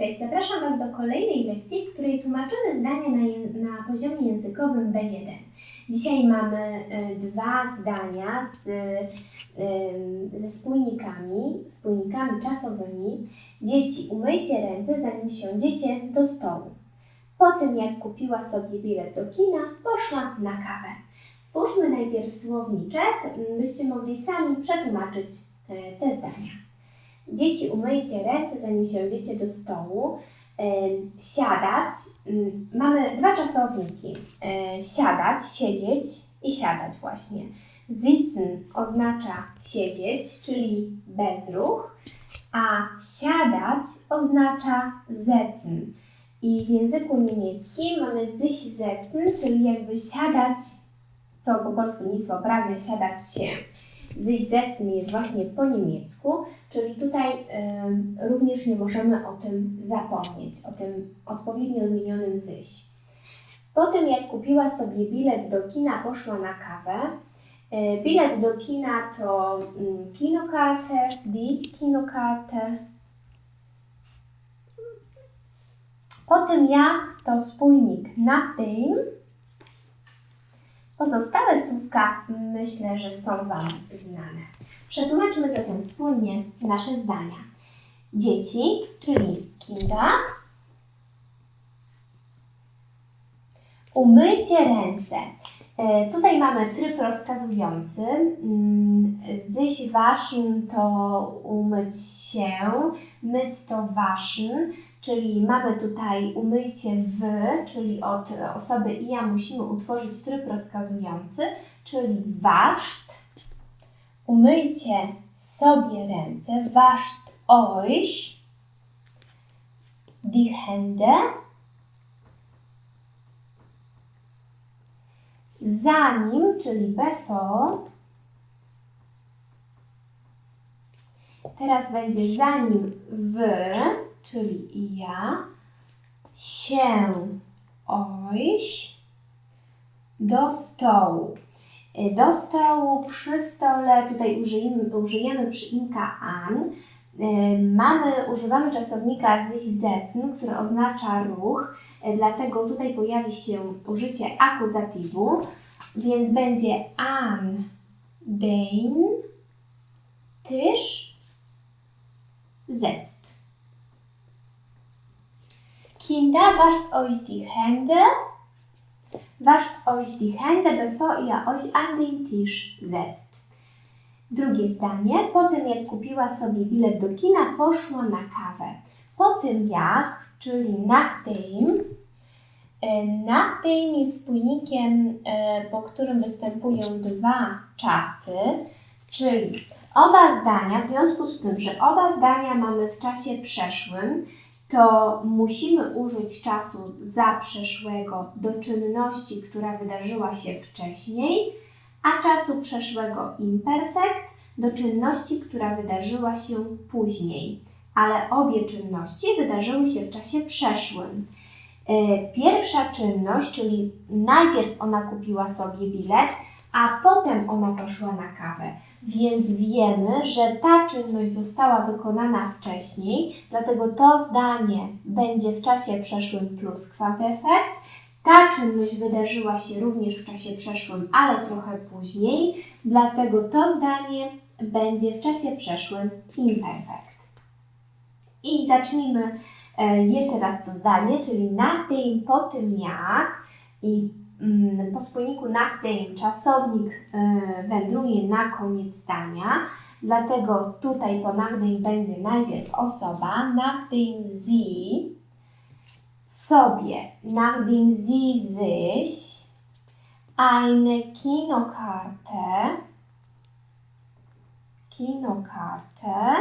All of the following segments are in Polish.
Cześć, zapraszam Was do kolejnej lekcji, w której tłumaczymy zdania na, na poziomie językowym B1. Dzisiaj mamy y, dwa zdania z, y, ze spójnikami, spójnikami czasowymi. Dzieci, umyjcie ręce, zanim siądziecie do stołu. Po tym, jak kupiła sobie bilet do kina, poszła na kawę. Spójrzmy najpierw słowniczek, byście mogli sami przetłumaczyć y, te zdania. Dzieci, umyjcie ręce, zanim siądziecie do stołu. Em, Siadać. mm, Mamy dwa czasowniki. E, Siadać, siedzieć i siadać właśnie. Sitzen oznacza siedzieć, czyli bezruch, a siadać oznacza setzen. I w języku niemieckim mamy sich setzen, czyli jakby siadać, co po polsku nic poprawne, siadać się. Sich setzen jest właśnie po niemiecku, Czyli tutaj ym, również nie możemy o tym zapomnieć, o tym odpowiednio odmienionym zyś. Po tym jak kupiła sobie bilet do kina, poszła na kawę. Y, bilet do kina to mm, Kinokarte, die Kinokarte. Po tym jak to spójnik nachdem. Pozostałe słówka myślę, że są Wam znane. Przetłumaczmy zatem wspólnie nasze zdania. Dzieci, czyli Kinder, umyjcie ręce. E, Tutaj mamy tryb rozkazujący. Mm, Zyś waschen to umyć się, myć to waschen, czyli mamy tutaj umyjcie wy, czyli od osoby i ja musimy utworzyć tryb rozkazujący, czyli wascht umyjcie sobie ręce, wascht euch die Hände, zanim, czyli bevor, teraz będzie zanim wy, czyli ja, się euch do stołu. Y, Do stołu, przy stole, tutaj użyjemy, użyjemy przyimka an. Y, Mamy, używamy czasownika setzen, który oznacza ruch, y, dlatego tutaj pojawi się użycie akuzatywu, więc będzie an den Tisch setzt. Kinder, wascht euch die Hände Wascht euch die Hände, bevor ihr euch an den Tisch setzt. Drugie zdanie. Po tym, jak kupiła sobie bilet do kina, poszła na kawę. Po tym jak, czyli nachdem, e, nachdem jest spójnikiem, e, po którym występują dwa czasy, czyli oba zdania, w związku z tym, że oba zdania mamy w czasie przeszłym, to musimy użyć czasu zaprzeszłego do czynności, która wydarzyła się wcześniej, a czasu przeszłego imperfekt do czynności, która wydarzyła się później. Ale obie czynności wydarzyły się w czasie przeszłym. E, Pierwsza czynność, czyli najpierw ona kupiła sobie bilet, a potem ona poszła na kawę. Więc wiemy, że ta czynność została wykonana wcześniej, dlatego to zdanie będzie w czasie przeszłym pluskwaperfekt. Ta czynność wydarzyła się również w czasie przeszłym, ale trochę później, dlatego to zdanie będzie w czasie przeszłym imperfekt. I zacznijmy e, jeszcze raz to zdanie, czyli nachdem po tym jak i po spójniku nachdem czasownik e, wędruje na koniec zdania, dlatego tutaj po nachdem będzie najpierw osoba, nachdem sie sobie, nachdem sie sich eine Kinokarte Kinokarte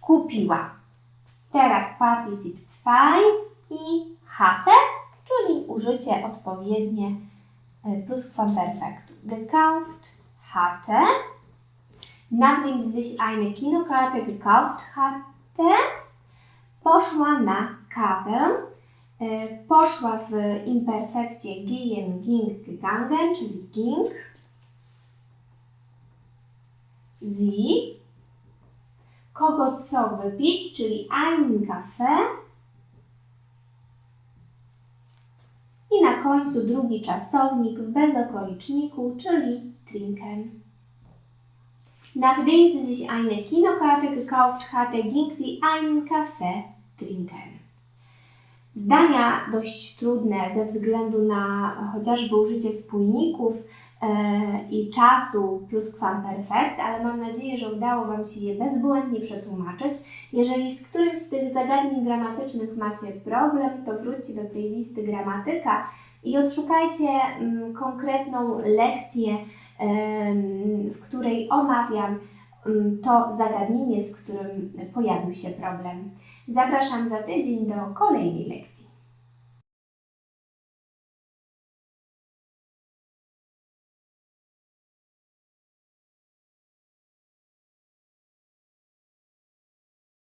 kupiła. Teraz Partizip 2 i hatte, czyli użycie odpowiednie e, plusquamperfektu. Gekauft hatte. Nachdem sie sich eine Kinokarte gekauft hatte, poszła na kawę. E, Poszła w imperfekcie gehen, ging, gegangen, czyli ging. Sie kogo co wypić, czyli einen Kaffee. I na końcu drugi czasownik w bezokoliczniku, czyli trinken. Nachdem sie sich eine Kinokarte gekauft hatte, ging sie einen Kaffee trinken. Zdania dość trudne ze względu na chociażby użycie spójników e, i czasu pluskwamperfekt, ale mam nadzieję, że udało Wam się je bezbłędnie przetłumaczyć. Jeżeli z którymś z tych zagadnień gramatycznych macie problem, to wróćcie do playlisty gramatyka i odszukajcie mm, konkretną lekcję, w której omawiam mm, to zagadnienie, z którym pojawił się problem. Zapraszam za tydzień do kolejnej lekcji.